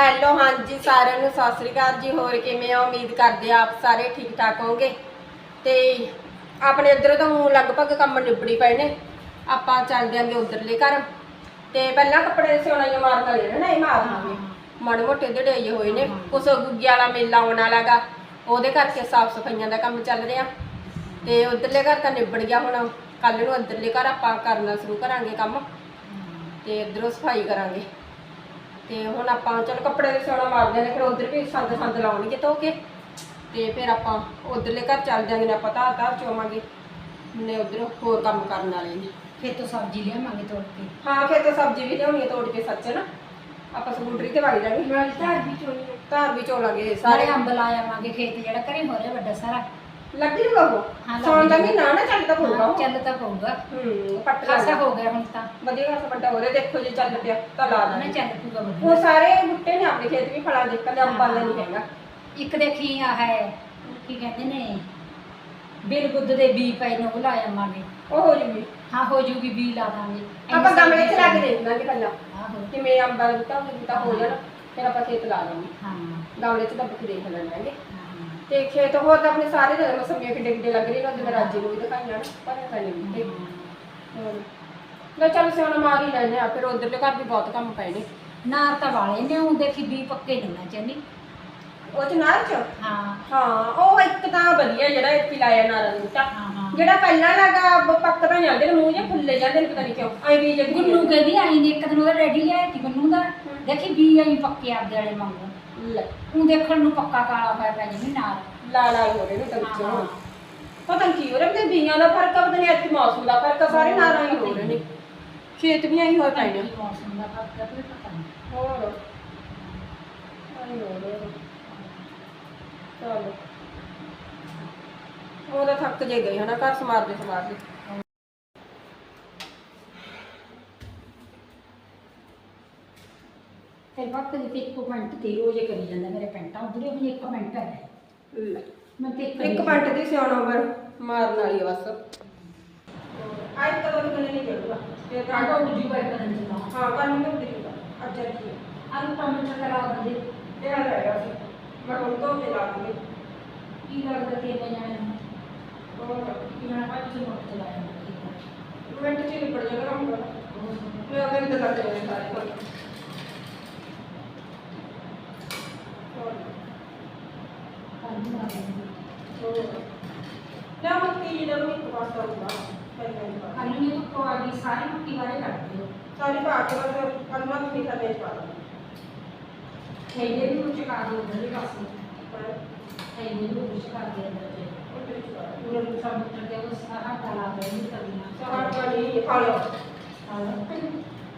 Hello, ਹਾਂਜੀ, ਸਾਰਿਆਂ ਨੂੰ ਸਤਿ ਸ੍ਰੀ ਅਕਾਲ ਜੀ। ਹੋਰ ਕਿਵੇਂ ਆ? ਉਮੀਦ ਕਰਦੇ ਆ ਆਪ ਸਾਰੇ ਠੀਕ ਠਾਕ ਹੋਗੇ ਤੇ ਆਪਣੇ ਇੱਧਰ ਤੋਂ ਲਗਭਗ ਕੰਮ ਨਿਬੜੀ ਪਏ ਨੇ। ਆਪਾਂ ਚੱਲ ਦਿਆਂਗੇ ਉਧਰਲੇ ਘਰ। ਤੇ ਪਹਿਲਾਂ ਕੱਪੜੇ ਸਿਉਣਾ ਹੀ ਮਾਰਨ ਵਾਲੇ ਨਾ ਇਹ ਮਾਰਨਾਂਗੇ ਮਾੜੇ ਮੋਟੇ ਢੜਾਈ ਹੋਏ ਨੇ। ਕੁਛ ਗੁੱਗੀ ਵਾਲਾ ਮੇਲਾ ਆਉਣ ਵਾਲਾਗਾ ਉਹਦੇ ਕਰਕੇ ਸਾਫ਼ ਸਫਾਈਆਂ ਦਾ ਕੰਮ ਚੱਲ ਰਿਹਾ। ਤੇ ਉਧਰਲੇ ਘਰ ਤਾਂ ਨਿਬੜ ਗਿਆ ਹੁਣ। ਕੱਲ ਨੂੰ ਅੰਦਰਲੇ ਘਰ ਆਪਾਂ ਕਰਨਾ ਸ਼ੁਰੂ ਕਰਾਂਗੇ ਕੰਮ। ਤੇ ਇਧਰੋਂ ਸਫ਼ਾਈ ਕਰਾਂਗੇ। ਤੇ ਹੁਣ ਆਪਾਂ ਚਲ ਕੱਪੜੇ ਦੇ ਸਿਉਣਾ ਮਾਰਦੇ ਨੇ ਫਿਰ ਉਧਰ ਵੀ ਸੰਦ ਸੰਦ ਲਾਉਣਗੇ ਧੋ ਕੇ। ਤੇ ਫਿਰ ਆਪਾਂ ਉਧਰਲੇ ਘਰ ਚੱਲ ਜਾਂਗੇ ਨੇ ਆਪਾਂ ਧਾਰ ਧਾਰ ਚੋਵਾਂਗੇ। ਨੇ ਉਧਰ ਹੋਰ ਕੰਮ ਕਰਨ ਵਾਲੇ ਨੇ। ਖੇਤੋਂ ਸਬਜ਼ੀ ਲਿਆਵਾਂਗੇ ਤੋੜ ਕੇ। ਹਾਂ ਖੇਤੋਂ ਸਬਜ਼ੀ ਵੀ ਲਿਆਉਣੀ ਹੈ ਤੋੜ ਕੇ ਸੱਚ ਨਾ। ਆਪਾਂ ਸਕੂਟਰੀ ਤੇ ਵਗ ਜਾਵਾਂਗੇ। ਨਾਲ ਧਾਰ ਵੀ ਚੋਣੀ ਧਾਰ ਵੀ ਚੋਲਾਂਗੇ ਸਾਰੇ। ਅੰਬ ਲਾ ਆਵਾਂਗੇ ਖੇਤ ਜਿਹੜਾ ਘਰੇ ਹੋ ਰਿਹਾ ਵੱਡਾ ਸਾਰਾ। ਲੱਗੀ ਜੂਗਾ ਉਹ? ਹਾਂ, ਲੱਗ ਸੌਣ ਦਾ ਜੂਗਾ। ਮਹੀਨਾ ਨਾ ਚੱਲਦਾ ਪਊਗਾ ਉਹ। ਚੱਲ ਤਾਂ ਪਊਗਾ। ਹੂੰ ਪੱਟ ਖਾਸਾ ਲਾਂਗੇ ਹੋ ਗਿਆ ਹੁਣ ਤਾਂ। ਵਧੀਆ ਖਾਸਾ ਵੱਡਾ ਹੋ ਰਿਹਾ ਦੇਖੋ ਜੇ ਚੱਲ ਪਿਆ ਤਾਂ ਲਾ ਨਾ ਦਾਂਗੇ। ਚੱਲ ਪੂਗਾ ਉਹ ਵਧੀਆ ਸਾਰੇ ਬੁੱਟੇ ਨੇ ਆਪਣੇ ਖੇਤ ਵੀ ਫਲਾਂ ਦੇ ਕੱਲੇ ਅੰਬਾਂ ਦਾ ਨਹੀਂ ਹੈਗਾ। ਇੱਕ ਦੇਖੀ ਆ ਹੈ ਕੀ ਕਹਿੰਦੇ ਨੇ ਬਿਲ ਬੁੱਧ ਦੇ ਬੀ ਪਏ ਨੇ ਉਹ ਲਾ ਆਵਾਂਗੇ ਉਹ ਹੋ ਜੂਗੀ। ਹਾਂ ਹੋ ਜੂਗੀ ਬੀ ਲਾ ਦਾਂਗੇ। ਆਪਾਂ ਗਮਲੇ 'ਚ ਲਾ ਕੇ ਦੇਖ ਲਾਂਗੇ ਪਹਿਲਾਂ। ਆਹੋ। ਕਿਵੇਂ ਅੰਬਾਂ ਦਾ ਬੂਟਾ ਹੋ ਹੋ ਜਾਣਾ। ਫਿਰ ਆਪਾਂ ਖੇਤ ਲਾ ਲਾਂਗੇ ਹਾਂ। ਗਮਲੇ 'ਚ ਦੱਬ ਕੇ ਦੇਖ ਲੈਣਾਂਗੇ ਹਾਂ। ਤੇ ਖੇਤ ਹੋਰ ਤਾਂ ਆਪਣੇ ਸਾਰੇ ਦੇ ਮਸਮੀਆਂ ਕਿੱਡੇ ਕਿੱਡੇ ਲੱਗ ਰਹੇ ਨੇ ਉਹਦੇ ਮੈਂ ਰਾਜੀ ਨੂੰ ਵੀ ਦਿਖਾਈਆਂ ਨਾ ਪਰ ਤਾਂ ਨਹੀਂ ਹੋਰ। ਲੈ ਚੱਲ ਸਿਆਣਾ ਮਾਰ ਹੀ ਲੈਣੇ ਆ ਫਿਰ ਉਧਰਲੇ ਘਰ ਵੀ ਬਹੁਤ ਕੰਮ ਪਏ ਨੇ। ਨਾਰ ਤਾਂ ਵਾਲੇ ਨੇ ਉਹ ਦੇਖੀ ਬੀ ਪੱਕੇ ਨਹੀਂ ਨਾ ਉਹ ਚ ਨਾਰ ਚ? ਹਾਂ। ਹਾਂ ਉਹ ਇੱਕ ਤਾਂ ਵਧੀਆ ਜਿਹੜਾ ਇੱਥੇ ਲਾਇਆ ਨਾਰਾਂ ਹਾਂ ਹਾਂ। ਜਿਹੜਾ ਪਹਿਲਾਂ ਲੱਗਾ ਬ- ਪੱਕਦਾ ਜਾਂਦੇ ਨੇ ਮੂੰਹ ਜੇ ਫੁੱਲੇ ਜਾਂਦੇ ਨੇ ਪਤਾ ਨਹੀਂ ਕਿਉਂ। ਐ ਵੀ ਜੱਗੀ ਗੁੰਨੂ ਕਹਿੰਦੀ ਆਈ ਨੇ ਇੱਕ ਦਿਨ ਉਹਦਾ ਰੈਡੀ ਲਿਆਇਆ ਸੀ ਗੁੰਨੂ ਦਾ। ਦੇਖੀ ਬੀ ਆਈ ਪੱਕੇ ਆਪਦੇ ਵਾਲੇ ਮੰਗੂ ਲੈ, ਉਹ ਦੇਖਣ ਨੂੰ ਪੱਕਾ ਕਾਲਾ ਹੋਇਆ ਪਿਆ ਜਿਵੇਂ ਨਾਲ। ਲਾਲ ਹੋ ਰਹੇ ਨੇ ਤਾਂ ਵਿੱਚ। ਪਤਾ ਕੀ ਹੋ ਰਿਹਾ ਤੇ ਬੀਆਂ ਦਾ ਫ਼ਰਕ ਆ ਪਤਾ ਨਹੀਂ ਇੱਥੇ ਮੌਸਮ ਦਾ ਫ਼ਰਕ ਆ ਸਾਰੇ ਨਾਰਾਂ ਹੀ ਹੋ ਰਹੇ ਨੇ। ਖੇਤ ਵੀ ਆਈ ਨੇ ਕੀ ਮੌਸਮ ਦਾ ਫ਼ਰਕ ਹੈ ਕੋਈ ਪਤਾ ਨਹੀਂ ਹੋਰ? ਆਈ ਹੋ ਰਿਹਾ। ਚਲੋ। ਉਹ ਤਾਂ ਥੱਕ ਜੇ ਗਏ ਹਨਾ ਘਰ ਸਮਾਰਦੇ ਸਮਾਰਦੇ। ਫਿਰ ਵਕਤ ਦੇ ਤੇ ਇੱਕ ਮਿੰਟ ਤੇ ਰੋਜ਼ ਹੀ ਕਰੀ ਜਾਂਦਾ ਮੇਰੇ ਪੈਂਟਾਂ ਉਧਰੇ ਹੁਣ ਇੱਕ ਮਿੰਟ ਹੈ। ਲੈ ਮੈਂ ਤੇ ਇੱਕ ਪੰਟ ਦੀ ਸਿਆਣਾ ਵਰ ਮਾਰਨ ਵਾਲੀ ਆ ਬਸ। ਅੱਜ ਕਦੋਂ ਤੱਕ ਨਹੀਂ ਜੜੂਗਾ ਤੇ ਤਾਂ ਆਟੋ ਉਜੀ ਬਾਈ ਕਰਨ ਚਲਾ ਹਾਂ ਕੱਲ ਨੂੰ ਨਹੀਂ ਜੂਗਾ ਅੱਜ ਅੱਜ ਹੀ ਆਲੂ ਟਮਾਟਰ ਕਰਾ ਦਿੰਦੇ। ਇਹ ਆ ਜਾਏਗਾ ਸੀ। ਮੈਂ ਹੁਣ ਤੋਂ ਕੇ ਲਾ ਦੂੰਗੀ ਕੀ ਲੱਗਦਾ ਤੇ ਮੈਂ ਜਾਣਾ ਮੈਂ ਅੱਜ ਸੇ ਮੋਟ ਚਲਾਇਆ ਮਿੰਟ ਚ ਹੀ ਨਿਪਟ ਜਾਏਗਾ ਕੰਮ ਮੈਂ ਅਗਲੇ ਦਿਨ ਲੱਗ ਜਾਣੇ ਸਾਰੇ ਕੰਮ ਹੋਰ ਹੋਰ ਨਾ ਮੱਕੀ ਜੀ ਦਾ ਵੀ ਹੀ ਪਾ। ਆਲੂ ਨੇ ਤੋਂ ਆ ਗਈ ਸਾਰੀ ਮੱਕੀ ਵਾਲੇ ਕੱਢ ਦਿਓ ਸਾਰੀ ਪਾ ਕੇ ਬਸ ਕਲਮਾ ਨਹੀਂ ਕਰਨੇ ਪਾ ਥੈਲੇ ਵੀ ਉੱਚ ਕਰ ਦਿਓ ਉਧਰ ਵੀ ਪਾਸੇ ਥੈਲੇ ਵੀ ਉੱਚ ਕਰ ਦਿਓ ਅੰਦਰ ਤੇ। ਉਹਨਾਂ ਨੂੰ ਸਭ ਉੱਤਰ ਕੇ ਉਸ ਆਹ ਡਾਲਾ ਦੇ ਨਹੀਂ ਕਰਨਾ ਸਹਾਰ ਵਾਲੀ ਖਾ ਲਓ।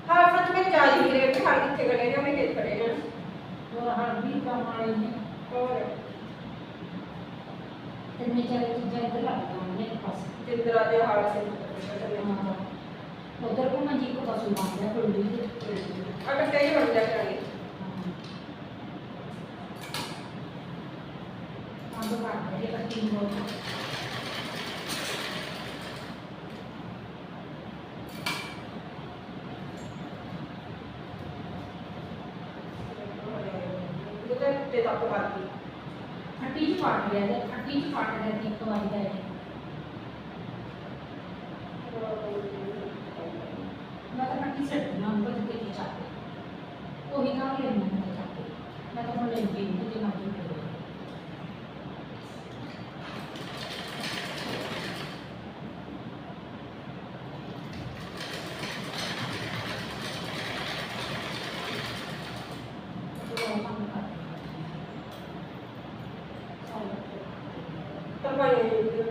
ਹਾਂ ਸੱਚ ਮੈਂ ਚਾਹ ਹੀ ਗ੍ਰੇਡ ਖਾ ਕਿੱਥੇ ਗੜੇ ਨੇ ਮੈਂ ਕਿੱਥੇ ਖੜੇ ਨੇ? ਉਹ ਹਰ ਵੀ ਕੰਮ ਵਾਲੇ ਨੇ। ਹੋਰ। ਤੇ ਮੈਂ ਚਾਰੇ ਚੀਜ਼ਾਂ ਇੱਧਰ ਲੱਗ ਜਾਣਗੇ ਇੱਕ ਪਾਸੇ ਜਿੰਦਰਾ ਦੇ ਹਾਲ ਸੇ ਉਧਰ ਕੋ ਮੈਂ ਜੀ ਕੋ ਮਾਰ ਲਿਆ ਕੋਈ ਨਹੀਂ ਅਗਰ ਕਈ ਬਣ ਜਾ ਕਰਾਂਗੇ। ਕੱਟ ਦੇ ਕੱਟੀ ਨੂੰ ਉਹਦੇ ਤੇ ਤੱਕ ਕਰਦੀ ਹੱਟੀ ਚ ਪਾਟ ਗਿਆ ਤੇ ਹੱਟੀ ਚ ਪਾਟ ਗਿਆ ਤੇ ਇੱਕ ਵਾਰੀ ਦਾ ਇਹ। ਮੈਂ ਤਾਂ ਹੱਟੀ ਸੱਟ ਨਾ ਉਹ ਤੇ ਕੇ ਚਾਹਤੇ ਉਹੀ ਕੰਮ ਲੈਣਾ ਮੈਂ ਚਾਹਤੇ ਮੈਂ ਤਾਂ ਹੁਣ ਲੈਂਦੀ ਨਹੀਂ ਤੇ ਨਾ ਜੀ ਤਾਂ ਪਾਣੀ ਦੇ ਦੇ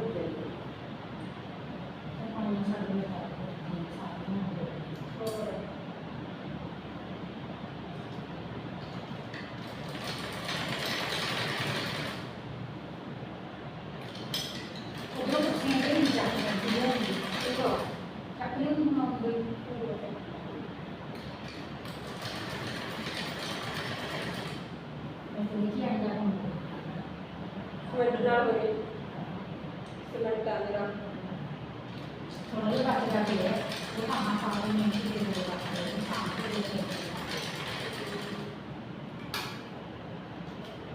ਹੋਰ ਮਿੰਟ ਨਾਲ ਹੋ ਗਏ ਸਿਮਟ ਆ ਮੇਰਾ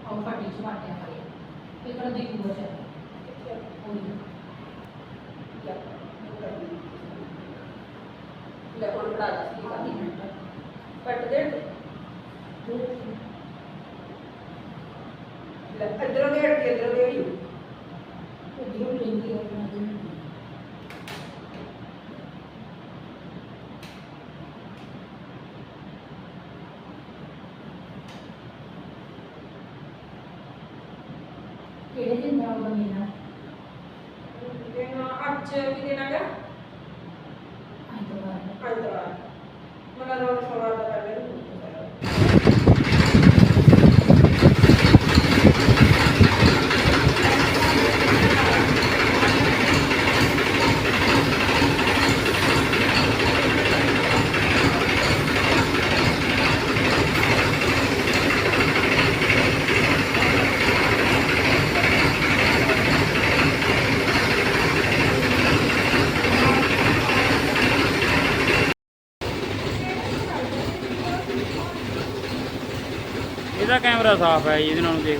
ਉਹ ਫੱਟੀ ਚ ਵਾਟਿਆ ਕਰੇ ਇੱਕ ਦੀ ਕੁਝ ਹੈ ਕੋਈ ਲੈ ਹੁਣ ਬਣਾ ਲਾ ਕੀ ਕਰਦੀ ਕੱਟ ਦੇ ਲੈ ਇਧਰੋਂ ਦੇ ਕੇ ਇਧਰੋਂ ਦੇ ਹੀ ਉਹ ਲੈਂਦੀ ਹੈ ਉਹਨਾਂ ਦੀ ਕਿਹੜੇ ਦਿਨ ਦਾ ਹੋਗਾ ਮੇਰਾ ਦਿਨ ਅੱਜ ਕੀ ਦਿਨ ਹੈਗਾ ਐਤਵਾਰ ਐਤਵਾਰ ਮਨ ਰੋਜ਼ ਸਵਾਰ ਦਾ ਕਰ ਲੈ ਇਹਦਾ ਕੈਮਰਾ ਸਾਫ਼ ਹੈ ਜੀ, ਇਹਦੇ ਨਾਲੋਂ ਦੇਖ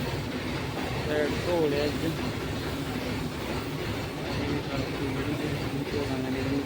ਸਾਈਡ ਧੋ ਲਿਆ ਅੱਜ ਇਹ ਸੜਕ ਜਿਹੜੀ ਜਿਹੜੀ ਧੋ ਲਾਂਗੇ ਜਿਹੜੀ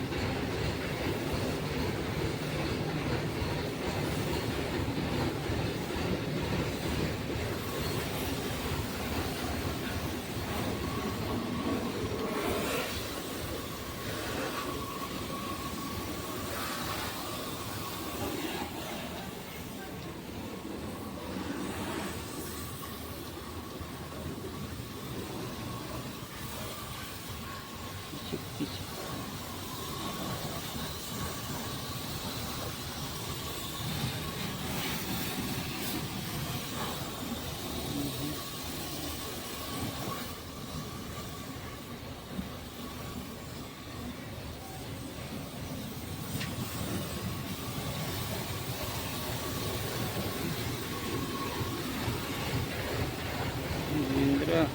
ਜਿੰਦਰ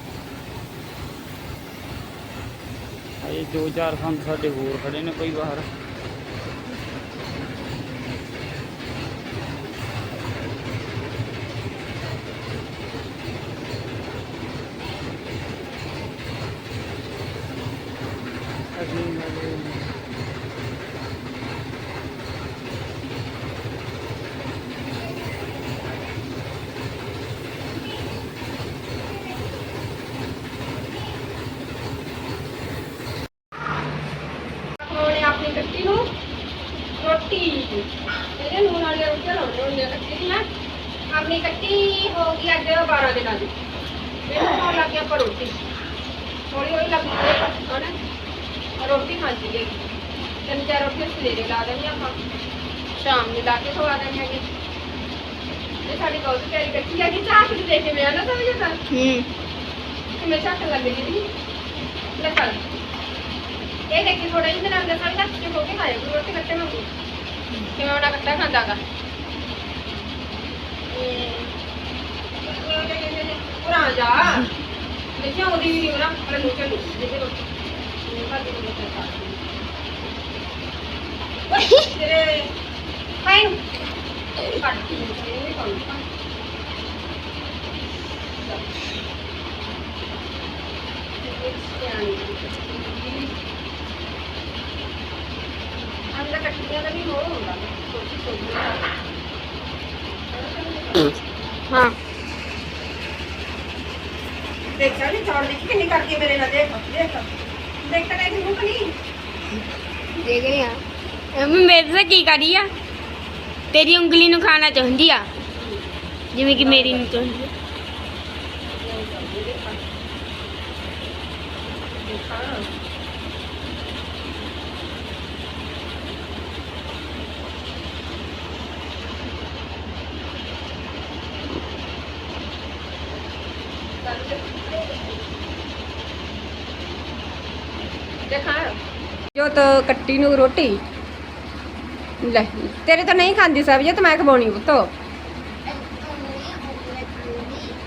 ਅਜੇ ਦੋ ਚਾਰ ਸੰਦ ਸਾਡੇ ਹੋਰ ਖੜੇ ਨੇ ਕੋਈ ਬਾਹਰ ਅਸੀਂ ਨਾਲੇ ਉਹਨੇ ਆਪਣੀ ਕੱਟੀ ਨੂੰ ਰੋਟੀ ਇਹਦੇ ਨੂਨ ਵਾਲੀ ਰੋਟੀਆਂ ਲਾਉਣੀਆਂ ਹੁੰਦੀਆਂ ਕੱਟੀ ਦੀਆਂ ਆਪਣੀ ਕੱਟੀ ਹੋ ਗਈ ਅੱਜ 12 ਦਿਨਾਂ ਦੀ ਇਹਨੂੰ ਖਾਣ ਲੱਗ ਗਿਆ ਆਪਾਂ ਰੋਟੀ ਹੌਲੀ ਹੌਲੀ ਲੱਗ ਗਈ ਹਣ ਰੋਟੀ ਖਾਂਦੀ ਹੈ ਤਿੰਨ ਚਾਰ ਰੋਟੀਆਂ ਸਵੇਰੇ ਲਾ ਦੇਣੀ ਆਪਾਂ ਸ਼ਾਮ ਨੂੰ ਲਾ ਕੇ ਖਵਾ ਦੇਣੀ ਹੈਗੀ ਇਹ ਸਾਡੀ ਬਹੁਤ ਪਿਆਰੀ ਕੱਟੀ ਹੈਗੀ ਚਾਹ ਕੇ ਦੇਖ ਕੇ ਮੈਂ ਨਾ ਸਮਝ ਜਾਂਦਾ ਹੂੰ ਕਿਵੇਂ ਝੱਕ ਲੱਗ ਗਈ ਲੈ ਫੜ ਇਹ ਦੇਖੀ ਥੋੜਾ ਜਿਹਾ ਨਾਲ ਦਾ ਸਾਡਾ ਤੇ ਹੋ ਕੇ ਖਾਇਆ ਕਰੋ ਰੋਟੀ ਕੱਟੇ ਮੰਗੂ ਕਿਵੇਂ ਉਹਦਾ ਕੱਟਾ ਖਾਂਦਾਗਾ ਪੁਰਾ ਜਾ ਦੇਖਿਆ ਉਹਦੀ ਵੀ ਨਿਮਰਾ ਦੇਖਿਆ ਨਹੀਂ ਚੌੜ ਦੇਖੀ ਕਿੰਨੀ ਕਰਦੀ ਹੈ ਮੇਰੇ ਨਾਲ ਦੇਖ ਦੇਖ। ਦੇਖ ਤਾਂ ਦੇਖ ਮੂੰਹ ਕਨੀ ਦੇਖ ਰਹੀ ਆ ਮੰਮੀ ਮੇਰੇ ਤੋਂ ਕੀ ਕਰੀ ਆ? ਤੇਰੀ ਉਂਗਲੀ ਨੂੰ ਖਾਣਾ ਚਾਹੁੰਦੀ ਆ। ਜਿਵੇਂ ਕਿ ਮੇਰੀ ਨੂੰ ਚਾਹੁੰਦੀ ਆ। ਦੇਖਾਂ ਜੋ ਤਾਂ ਕੱਟੀ ਨੂੰ ਰੋਟੀ। ਲੈ, ਤੇਰੇ ਤਾਂ ਨਹੀਂ ਖਾਂਦੀ ਸਬਜ਼ੀ ਤਾਂ ਮੈਂ ਖਵਾਉਣੀ ਪੁੱਤੋ।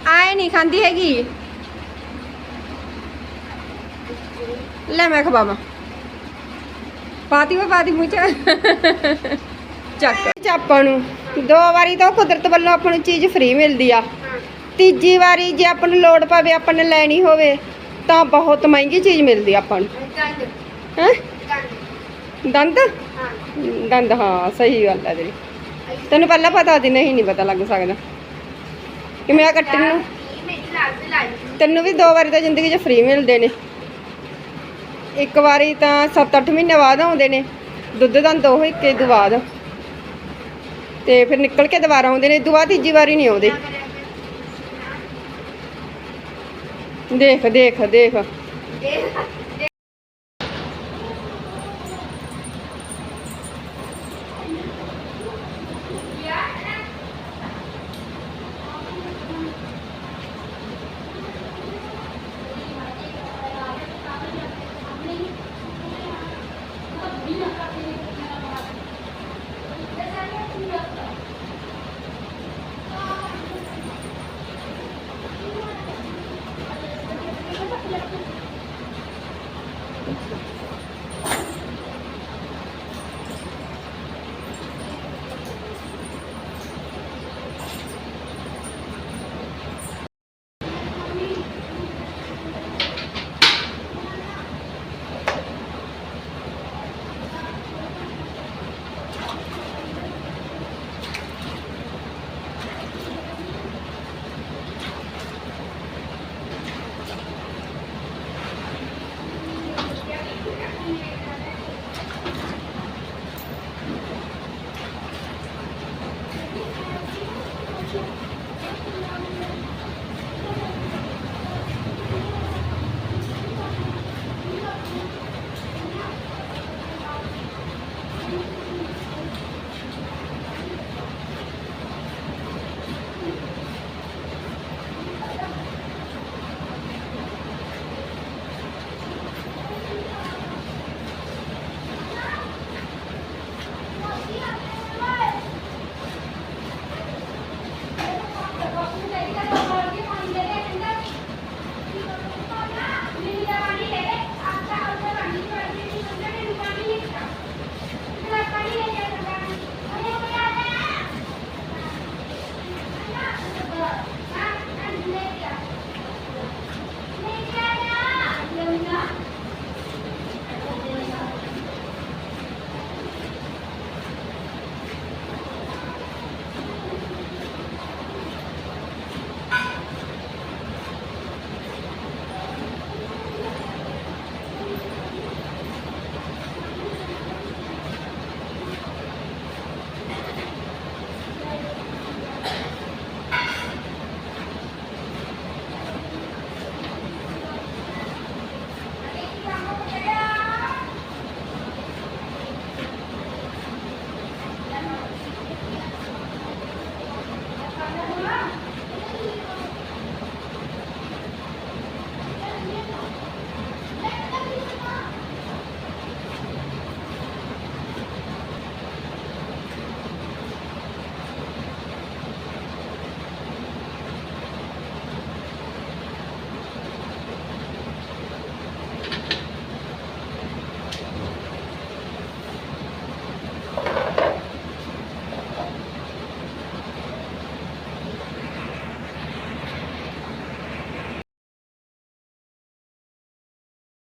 ਆਏ ਨਹੀਂ ਖਾਂਦੀ ਹੈਗੀ। ਲੈ, ਮੈਂ ਖਵਾਵਾਂ। ਪਾਤੀ ਵਾ ਪਾਤੀ ਮੂੰਹ ਚ। ਚੱਕ। ਚ ਆਪਾਂ ਨੂੰ। ਦੋ ਵਾਰੀ ਤਾਂ ਕੁਦਰਤ ਵੱਲੋਂ ਆਪਾਂ ਨੂੰ ਚੀਜ਼ ਫ੍ਰੀ ਮਿਲਦੀ ਆ। ਤੀਜੀ ਵਾਰੀ ਜੇ ਆਪਾਂ ਨੂੰ ਲੋੜ ਪਵੇ, ਆਪਾਂ ਨੇ ਲੈਣੀ ਹੋਵੇ, ਤਾਂ ਬਹੁਤ ਮਹਿੰਗੀ ਚੀਜ਼ ਮਿਲਦੀ ਆਪਾਂ ਨੂੰ। ਹੈ? ਦੰਦ? ਦੰਦ, ਹਾਂ, ਸਹੀ ਗੱਲ ਹੈ ਤੇਰੀ। ਤੈਨੂੰ ਪਹਿਲਾਂ ਪਤਾ ਸੀ, ਨਹੀਂ ਨਹੀਂ ਪਤਾ ਲੱਗ ਸਕਦਾ। ਕਿ ਮੈਂ ਕੱਟਣ ਨੂੰ? ਤੈਨੂੰ ਵੀ ਦੋ ਵਾਰੀ ਤਾਂ ਜ਼ਿੰਦਗੀ 'ਚ ਫ੍ਰੀ ਮਿਲਦੇ ਨੇ। ਇੱਕ ਵਾਰੀ ਤਾਂ 7-8 ਮਹੀਨੇ ਬਾਅਦ ਆਉਂਦੇ ਨੇ। ਦੁੱਧ ਦੰਦ ਉਹ ਇੱਕ ਤੋਂ ਬਾਅਦ। ਤੇ ਫਿਰ ਨਿਕਲ ਕੇ ਦੁਬਾਰਾ ਆਉਂਦੇ ਨੇ ਦੁਆ ਤੀਜੀ ਵਾਰੀ ਨਹੀਂ ਆਉਂਦੇ। ਦੇਖ ਦੇਖ ਦੇਖ।